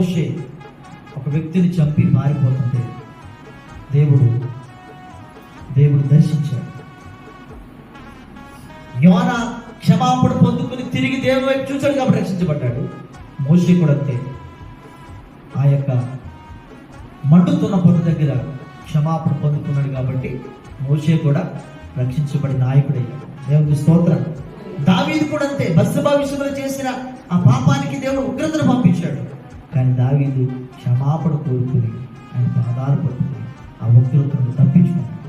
మోషే ఒక వ్యక్తిని చంపి మారిపోతుంటే దేవుడు దేవుడు దర్శించాడు. యోన క్షమాపణ పొందుకుని తిరిగి దేవుని వైపు చూశాడు కాబట్టి రక్షించబడ్డాడు మోషే కూడా అంతే. ఆ యొక్క మండుతున్న పొట్టు దగ్గర క్షమాపణ పొందుకున్నాడు కాబట్టి మోషే కూడా రక్షించబడి నాయకుడయ్యాడు. దేవుని స్తోత్రం. దావీది కూడా అంతే. బస్సు విషయంలో చేసిన ఆ పాపానికి దేవుడు ఉగ్రతను పంపించాడు. కానీ దావీదు క్షమాపణ కోరుకుని ఆయనకు ఆధారపడుతుంది ఆ ఉగ్రతను తప్పించుకున్నాడు.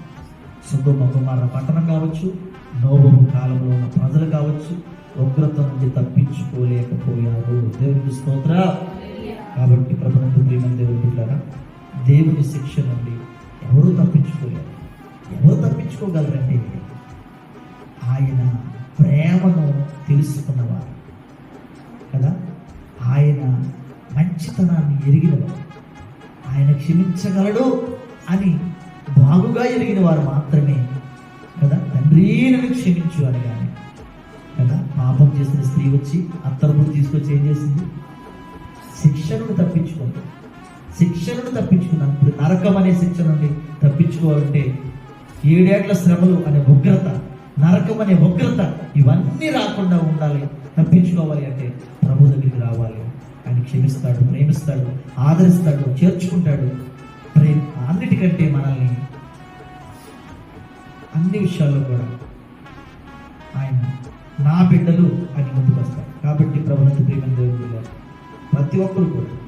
సుధుమ కుమార పట్టణం కావచ్చు నోబము కాలంలో ఉన్న ప్రజలు కావచ్చు ఉగ్రత నుండి తప్పించుకోలేకపోయారు. దేవునికి స్తోత్ర. కాబట్టి ప్రభుత్వ ప్రియమైన దేవుడు బిడ్డలారా, దేవుని శిక్ష నుండి ఎవరు తప్పించుకోలేరు? ఎవరు తప్పించుకోగలరంటే? ఆయన ప్రేమను తెలుసుకున్నవారు. మంచితనాన్ని ఎరిగినవారు ఆయన క్షమించగలడు అని బాగుగా ఎరిగిన వారు మాత్రమే కదా? తండ్రి నన్ను క్షమించు అని కానీ కదా? పాపం చేసిన స్త్రీ వచ్చి అత్తరపుడు తీసుకొచ్చి ఏం చేసింది శిక్షణను తప్పించుకుంది శిక్షణను తప్పించుకున్నాను ఇప్పుడు నరకం అనే శిక్ష నుండి తప్పించుకోవాలంటే ఏడేళ్ళ శ్రమలు అనే ఉగ్రత నరకం అనే ఉగ్రత ఇవన్నీ రాకుండా ఉండాలి తప్పించుకోవాలి అంటే కావాలి. ఆయన క్షమిస్తాడు ప్రేమిస్తాడు ఆదరిస్తాడు చేర్చుకుంటాడు. ప్రే అన్నిటికంటే మనల్ని అన్ని విషయాల్లో కూడా ఆయన నా బిడ్డలు అని ముందుకు వస్తారు కాబట్టి ప్రభుత్వ ప్రేమ దేవుడు ప్రతి ఒక్కరు కూడా